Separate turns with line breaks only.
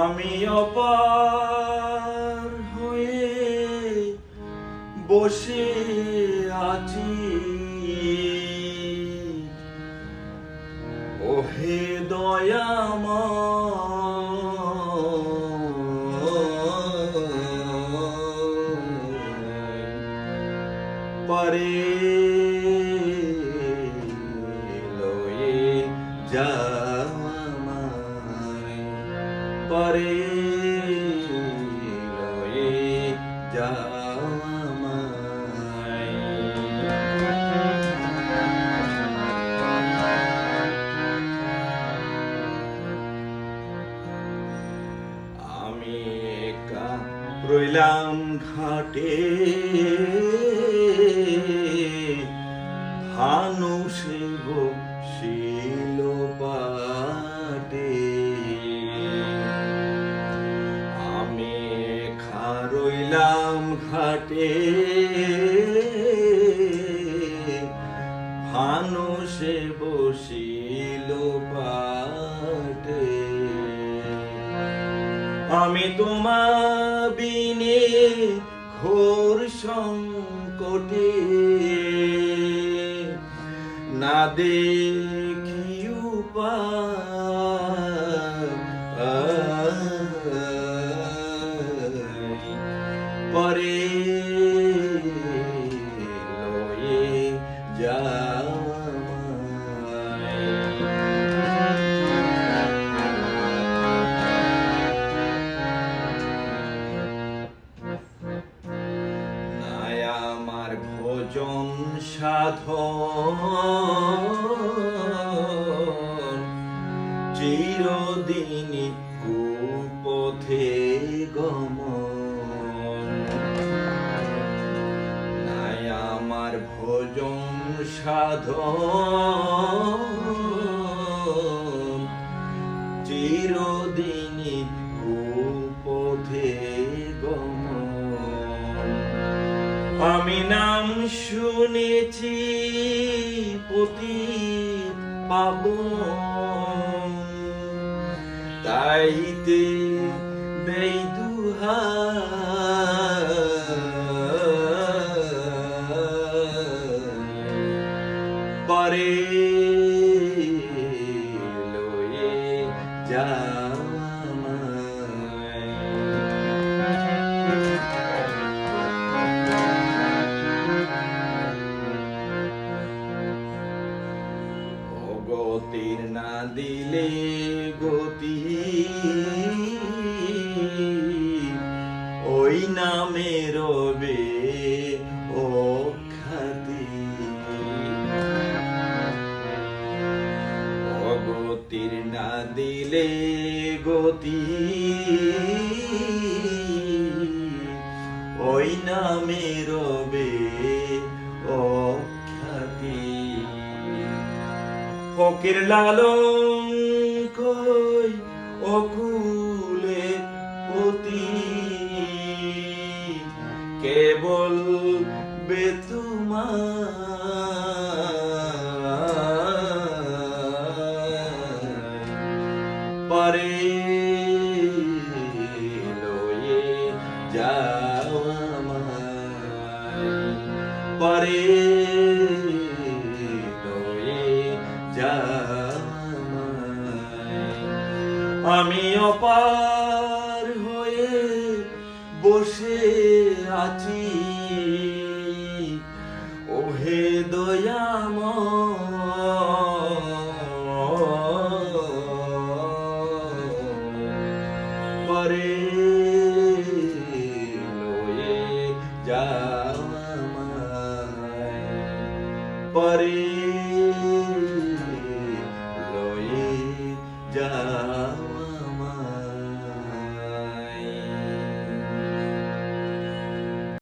আমি অপার হয়ে বসে আছি। ওহে দয়াময় পরে লয়ে যাওয়ামায় পরে আমি রইলাম ঘাটে ভানুষে বসিল পাটে রইলাম ঘাটে ভানুষে বসিল পাটে। আমি তোমার বিনে ঘোর সংকটে। না দেখি উপায় ভোজন সাধ চিরদিনই কুপথে গমন। নাই আমার ভোজন সাধ চিরদিনই কুপথে গমন। আমি নাম শুনেছি পতি পাব তাইতে দেই দুহাই পরে লয়ে গতির দিলে গতি। ওই নামে রবে ও খাতি অগতির না দিলে গতি। ওই নামে রবে ফকির লালন কই অকুলে পতি কেবল বেতুমা পরে লয়ে যাও আমায়। পরে আমি অপার হয়ে বসে আছি। ওহে দয়াময়। পরে লয়ে পরে